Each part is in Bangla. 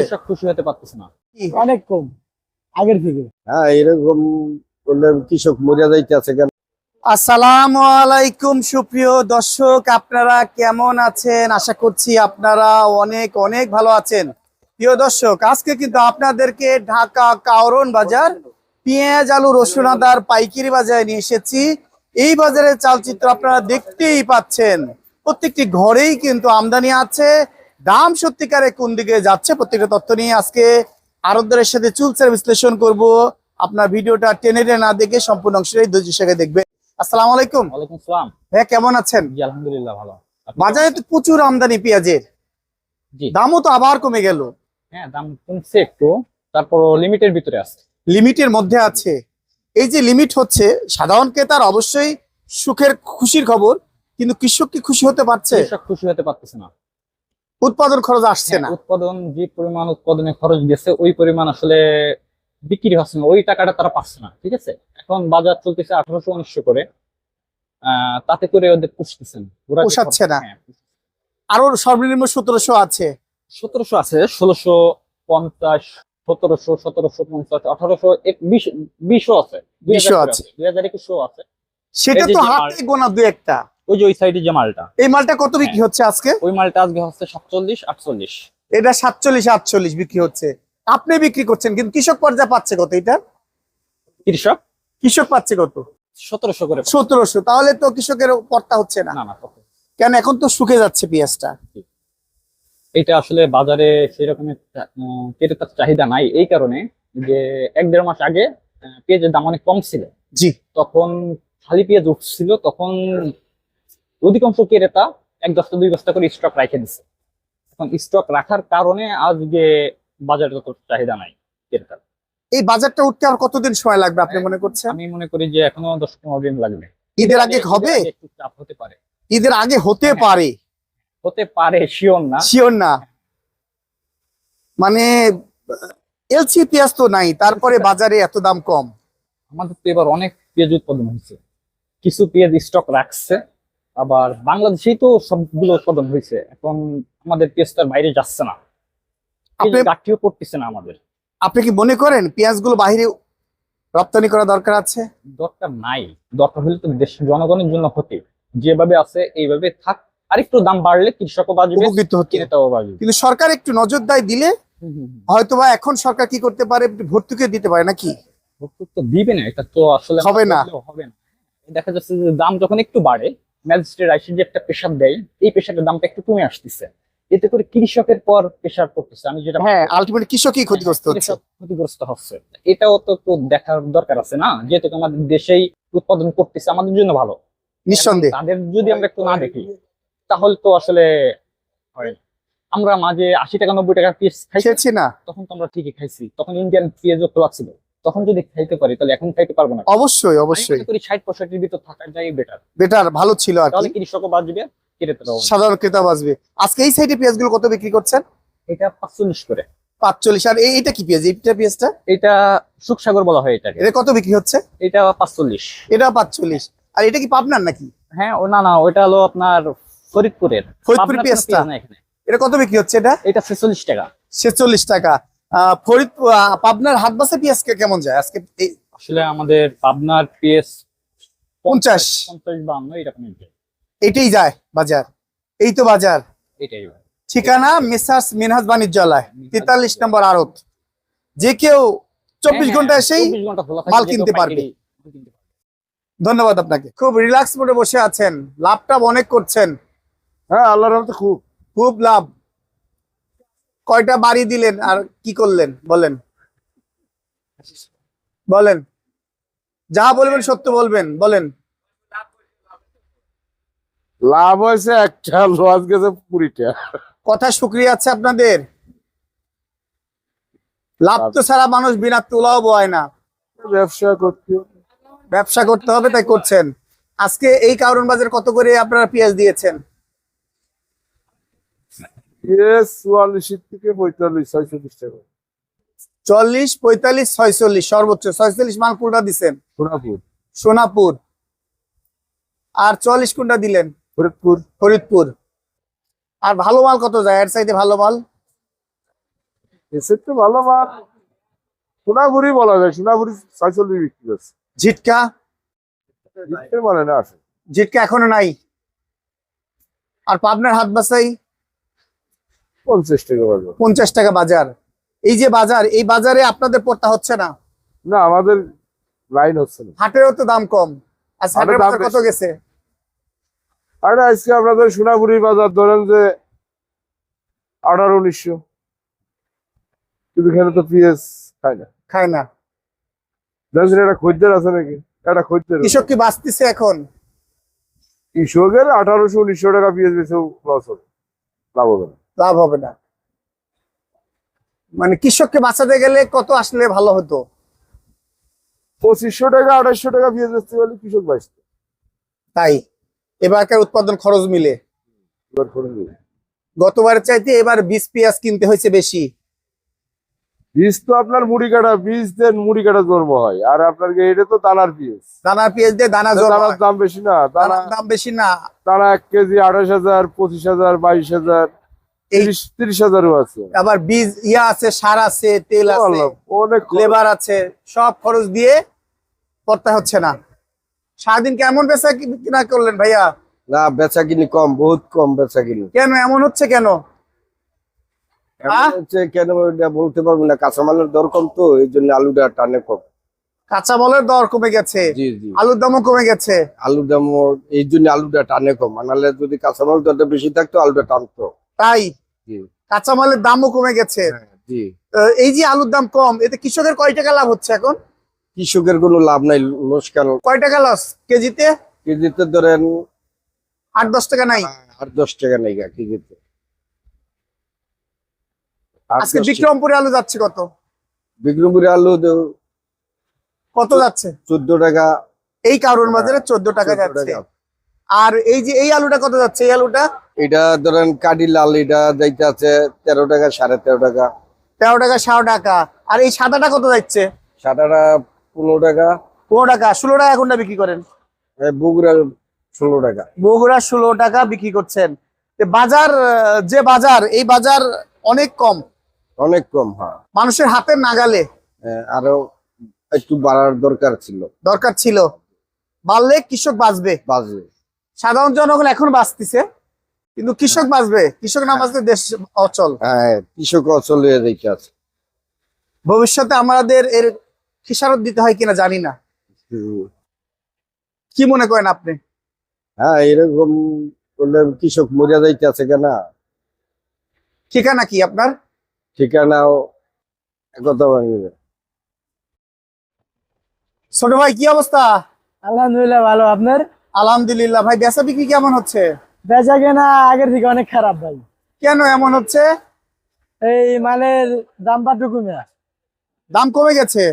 কৃষক খুশি হতে পারতেছে না। অনেক কম আগের থেকে। হ্যাঁ এরকম করলে কৃষক মরিয়া যাইতেছে কেন? আসসালামু আলাইকুম সুপ্রিয় দর্শক আপনারা কেমন আছেন? আশা করছি আপনারা অনেক অনেক ভালো আছেন। প্রিয় দর্শক আজকে কিন্তু আপনাদেরকে ঢাকা কাওরন বাজার পেঁয়াজ আলু রসুন আদার পাইকারি বাজারে নিয়ে এসেছি। এই বাজারের চালচিত্র আপনারা দেখতেই পাচ্ছেন। প্রত্যেকটি ঘরেই কিন্তু আমদানি আছে। দাম সত্যিকারে কোন দিকে যাচ্ছে প্রত্যেকটা তথ্য নিয়ে আজকে আরবদারের সাথে চুলসের বিশ্লেষণ করব। আপনার ভিডিওটা টেনে টেনে না দেখে সম্পূর্ণ অংশটাই ধৈর্য সঙ্গে দেখবে। আসসালামু আলাইকুম। ওয়ালাইকুম আসসালাম। ভাইয়া কেমন আছেন? জি আলহামদুলিল্লাহ ভালো। বাজারে তো প্রচুর আমদানি পেঁয়াজের। জি। দামও তো আবার কমে গেল। হ্যাঁ দাম কমছে একটু তারপর লিমিটের ভিতরে আছে। লিমিটের মধ্যে আছে। এই যে লিমিট হচ্ছে সাধারণ ক্রেতার অবশ্যই সুখের খুশির খবর কিন্তু কৃষক কি খুশি হতে পারছে? কৃষক খুশি হতে পারতেছে না। উৎপাদন খরচ আসছে না। হ্যাঁ, উৎপাদন যে পরিমাণ উৎপাদনে খরচ গেছে ওই পরিমাণ আসলে বিক্রি হচ্ছে না। ওই টাকাটা তারা পাচ্ছে না ঠিক আছে? এখন বাজার চলতেছে আঠারোশো উনিশশো করে। তাতে করে ওদের পুষতেছেন। পোষাচ্ছে না। হ্যাঁ, আরও সর্বনিম্ন সতেরোশো আছে। সতেরোশো আছে ষোলোশো পঞ্চাশ সতেরোশো সতেরোশো পঞ্চাশ আঠারোশো বিশ বিশও আছে। বিশও আছে। দুই হাজার একুশও আছে। সেটা তো হাতে গোনা দু একটা। ওই যে ওই সাইডে যে মালটা। এই মালটা কত বিক্রি হ্যাঁ। হচ্ছে আজকে? ওই মালটা আজকে হচ্ছে সাতচল্লিশ আটচল্লিশ। এটা সাতচল্লিশ আটচল্লিশ বিক্রি হচ্ছে। আপনি বিক্রি করছেন কিন্তু কৃষক পর্যায়ে পাচ্ছে কত এটা? কৃষক? কৃষক পাচ্ছে কত? সতেরোশো করে। সতেরোশো তাহলে তো কৃষকের পর্তা হচ্ছে না। না না কেন এখন তো শুকে যাচ্ছে পেঁয়াজটা? এটা আসলে বাজারে সেরকম ক্রেতার চাহিদা নাই। এই কারণে যে এক দেড় মাস আগে পেঁয়াজের দাম অনেক কম ছিল। জি। তখন খালি পেঁয়াজ উঠছিল তখন অধিকাংশ ক্রেতা এক বস্তা দুই বস্তা করে স্টক রাখে দিচ্ছে এখন স্টক রাখার কারণে আজকে বাজারে তত চাহিদা নাই ক্রেতার। এই বাজারটা উঠতে আর কতদিন সময় লাগবে আপনি মনে করছেন? আমি মনে করি যে এখনও দশ পনেরো দিন লাগবে। ঈদের আগে হবে? ঈদের আগে একটু চাপ হতে পারে। ঈদের আগে হতে হ্যাঁ। পারে। হতে পারে শিওর না। শিওর না। মানে এলসি পেঁয়াজ তো নাই তারপরে বাজারে এত দাম কম। আমাদের তো এবার অনেক পেঁয়াজ উৎপাদন হয়েছে। কিছু পেঁয়াজ স্টক রাখছে। আবার বাংলাদেশেই তো সবগুলো উৎপাদন হয়েছে। এখন আমাদের পেঁয়াজটার বাইরে যাচ্ছে না। গাঠিও পড়তেছে না আমাদের। আপনি কি মনে করেন পেঁয়াজগুলো বাইরে রপ্তানি করা দরকার আছে? দরকার নাই। দরকার হলে তো দেশের জনগণের জন্য ক্ষতি। যেভাবে আছে এইভাবে থাক। আর একটু দাম বাড়লে কৃষকও বাঁচবে উপকৃত হতে। কিন্তু সরকার একটু নজরদারি দিলে হয়তোবা এখন সরকার কি করতে পারে? ভর্তুকি দিতে পারে নাকি? ভর্তুকি তো দিবে না এটা তো আসলে হবে না। হবে না। দেখা যাচ্ছে যে দাম যখন একটু বাড়ে ম্যাজিস্ট্রেট আইসি যে একটা প্রেশার দেয় এই প্রেশারের দামটা একটু কমে আসতেছে। এতে করে কৃষকের পর প্রেশার পড়তেছে। আমি যেটা হ্যাঁ আলটিমেট কৃষকই ক্ষতিগ্রস্ত হচ্ছে। ক্ষতিগ্রস্ত হচ্ছে। এটাও তো একটু দেখার দরকার আছে না? যেহেতু আমাদের দেশেই উৎপাদন করতেছে আমাদের জন্য ভালো। নিঃসন্দেহে। তাদের যদি আমরা একটু না দেখি তাহলে তো আসলে আমরা মাঝে আশি টাকা নব্বই টাকা পিস খাইছি না। তখন তো আমরা ঠিকই খাইছি। তখন ইন্ডিয়ান পেঁয়াজও খোলা ছিল তখন যদি খাইতে পারি তাহলে এখন খাইতে পারব না। অবশ্যই অবশ্যই। করি ষাট পঁয়ষট্টির ভিতর থাকাটাই বেটার বেটার ভালো ছিল আর তাহলে কৃষকও বাঁচবে সাধারণ ক্রেতা বাঁচবে। আজকে এই সাইডে পেঁয়াজগুলো কত বিক্রি করছেন? এটা পাঁচচল্লিশ করে। পাঁচচল্লিশ আর এইটা কি পেঁয়াজ? এইটা পেঁয়াজটা? এটা সুখসাগর বলা হয় এটাকে। এটা কত বিক্রি হচ্ছে? এটা পাঁচচল্লিশ। এটা পাঁচচল্লিশ। আর এটা কি পাবনার নাকি? হ্যাঁ ও না না হলো আপনার ফরিদপুরের। পেঁয়াজটা? এটা কত বিক্রি হচ্ছে এটা? এটা ছেচল্লিশ টাকা। ছেচল্লিশ টাকা। আহ, ফরিদপুর আহ, পাবনার হাট বাসে কে- কেমন যায়? আজকে আসলে আমাদের পাবনার পেঁয়াজ পঞ্চাশ। পঞ্চাশ বান্ন এরকম এটাই যায় বাজার। এই তো বাজার। এটাই ঠিকানা মেসার্স মিনহাজ বাণিজ্যালয় তেতাল্লিশ নম্বর আড়ত। যে কেউ চব্বিশ হ্যাঁ, ঘণ্টা হ্যাঁ, এসেই 24 ঘণ্টা খোলা থাকে, মাল কিনতে পারবে। মাল কিনতে পারবে। ধন্যবাদ আপনাকে। খুব রিল্যাক্স মোডে বসে আছেন। লাভটা অনেক করছেন। হ্যাঁ আল্লাহর রহমতে খুব। খুব লাভ। কয়টা বাড়ি দিলেন আর কি করলেন? বলেন। বলেন। যা বলবেন সত্য বলবেন বলেন। লাভ হয়েছে একটা লস গেছে কুড়িটা। কথা শুক্রিয়া আছে আপনাদের? লাভ তো ছাড়া মানুষ বিনা তোলাও বয় না। ব্যবসা করতে ব্যবসা করতে হবে তাই করছেন। আজকে এই কারণ বাজার কত করে আপনারা পেঁয়াজ দিয়েছেন? চুয়াল্লিশ থেকে পঁয়তাল্লিশ ছয়চল্লিশ টাকা। চল্লিশ পঁয়তাল্লিশ ছয়চল্লিশ সর্বোচ্চ। ছয়চল্লিশ মাল কোনটা দিচ্ছেন সোনাপুর। সোনাপুর। আর চল্লিশ কোনটা দিলেন? ফরিদপুর। ফরিদপুর। আর ভালো মাল কত যায়? এর সাইডে ভালো মাল? তো ভালো মাল সোনাগুড়ি বলা যায়। সোনাগুড়ি ছয়চল্লিশ বিক্রি করছে। ঝিটকা? জিততে মানে না। আসে ঝিটকা এখনও নাই। আর পাবনার হাত বাসাই পঞ্চাশ টাকা বাজার। পঞ্চাশ টাকা বাজার। এই যে বাজার এই বাজারে আপনাদের পড়তা হচ্ছে না? না আমাদের লাইন হচ্ছে না। হাটেরও তো দাম কম। হাটের বাজার কত গেছে? আর আজকে আপনাদের সোনাগুড়ি বাজার ধরেন যে আঠারো উনিশশো। কিন্তু এখানে তো পিএস খায় না। খায় না। একটা খদ্দের আছে নাকি? একটা খদ্দের। কৃষক কি বাঁচতেছে এখন? কৃষকের আঠারোশো উনিশশো টাকা পিএস বেছেও লস হবে। লাভ হবে না। লাভ হবে না। মানে কৃষককে বাঁচাতে গেলে কত আসলে ভালো হতো? পঁচিশশো টাকা আঠাশশো টাকা পিএস বেচতে পারলে কৃষক বাঁচত। তাই? এবারকার উৎপাদন খরচ মিলে। দিবে। চাইতে এবার বীজ পেঁয়াজ কিনতে হয়েছে বেশি। বীজ তো আপনার মুড়ি কাটা বীজ দেন মুড়ি কাটা জন্ম হয়। আর আপনার এটা তো দানার পিএস দানার পেঁয়াজ দিয়ে দানা দানার দাম বেশি না দানার দাম বেশি না। দানা এক কেজি আঠাশ হাজার পঁচিশ হাজার বাইশ হাজার। তিরিশ তিরিশ হাজারও আছে। আবার বীজ ইয়া আছে সার আছে তেল আছে অনেক লেবার আছে সব খরচ দিয়ে করতে হচ্ছে না। সারাদিন কেমন বেচা কিনা করলেন ভাইয়া? না বেচা কিনি কম বহুত কম বেচা কিনি কেন এমন হচ্ছে কেন? এমন আহ? হচ্ছে কেন ওইটা বলতে পারব না। কাঁচামালের দর কম তো এই জন্য আলুটা টানে কম। কাঁচামালের দর কমে গেছে জি জি। আলুর দামও কমে গেছে। আলুর দাম এই জন্য আলুটা টানে কম। আনালে যদি কাঁচামাল দরটা বেশি থাকতো আলুটা টানতো। তাই? কাঁচামালের দামও কমে গেছে। এই যে আলুর দাম কম এতে কৃষকের কয় টাকা লাভ হচ্ছে এখন? কৃষকের কোনো লাভ নাই লোসকান কয় টাকা লস কেজিতে? কেজিতে ধরেন আট দশ টাকা নাই? আট দশ টাকা নাই কেজিতে। আজকে বিক্রমপুরে আলু যাচ্ছে কত? বিক্রমপুরে আলু কত যাচ্ছে? চোদ্দ টাকা। এই কারণ বাজারে চোদ্দ টাকা যাচ্ছে। আর এই যে এই আলুটা কত যাচ্ছে? এই আলুটা? এটা ধরেন কাডি লাল এটা যাইতে আছে তেরো টাকা সাড়ে তেরো টাকা। তেরো টাকা ষাট টাকা। আর এই সাদাটা কত যাচ্ছে? সাদাটা পনেরো টাকা। পনেরো টাকা। ষোলো টাকা এখনটা বিক্রি করেন? বগুড়া ষোলো টাকা। বগুড়া ষোলো টাকা বিক্রি করছেন। বাজার যে বাজার এই বাজার অনেক কম। অনেক কম হ্যাঁ। মানুষের হাতের নাগালে। আরও একটু বাড়ার দরকার ছিল। দরকার ছিল। বাড়লে কৃষক বাঁচবে। বাজে সাধারণ জনগণ এখন বাঁচতেছে কিন্তু কৃষক বাঁচবে কৃষক না বাঁচলে দেশ অচল। হ্যাঁ কৃষক অচল হয়ে দেখে আছে। ভবিষ্যতে আমাদের এর খেসারত দিতে হয় কিনা জানি না। কি মনে করেন আপনি? হ্যাঁ এরকম করলে কৃষক মরিয়া যাইতে আছে কেন? ঠিকানা কি আপনার? ঠিকানাও একথা ভাঙবে ছোট ভাই কি অবস্থা? আলহামদুলিল্লাহ ভালো। আপনার? আলহামদুলিল্লাহ ভাই বেচা বিক্রি কেমন হচ্ছে? বেচা কেনা আগের থেকে অনেক খারাপ ভাই। কেন এমন হচ্ছে? এই মালের দাম পাটু কমে। দাম কমে গেছে।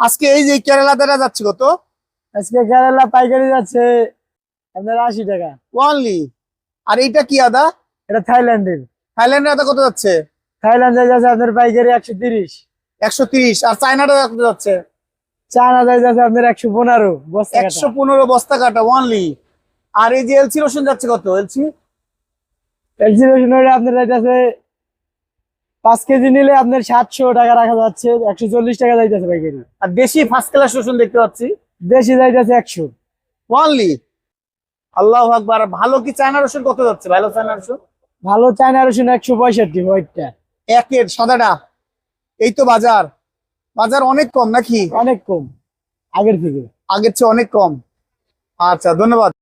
আজকে এই যে কেরালা দ্বারা যাচ্ছে কত? আজকে কেরালা পাইকারি যাচ্ছে আপনার আশি টাকা। ওয়ানলি। আর এইটা কি আদা? এটা থাইল্যান্ডের। থাইল্যান্ডের আদা কত যাচ্ছে? থাইল্যান্ডে যাচ্ছে আপনার পাইকারি একশো তিরিশ। একশো তিরিশ। আর চায়নাটা কত যাচ্ছে? যাচ্ছে আপনার একশো পনেরো বস্তা একশো পনেরো বস্তা কাটা আর এই যে এলসি রসুন যাচ্ছে কত? এলসি? এক্সিবিশন আপনার যাইতেছে পাঁচ কেজি নিলে আপনার সাতশো টাকা রাখা যাচ্ছে একশো চল্লিশ টাকা যাইতেছে পাইকারি আর দেশি ফার্স্ট ক্লাস রসুন দেখতে পাচ্ছি। দেশি যাইতেছে একশো। আল্লাহ আকবার। ভালো কি চায়না রসুন কত যাচ্ছে? ভালো চায়না রসুন? ভালো চায়না রসুন একশো পঁয়ষট্টি হোয়াইটটা একের সাদাটা। এই তো বাজার। বাজার অনেক কম নাকি? অনেক কম। আগের থেকে। আগের চেয়ে অনেক কম। আচ্ছা ধন্যবাদ।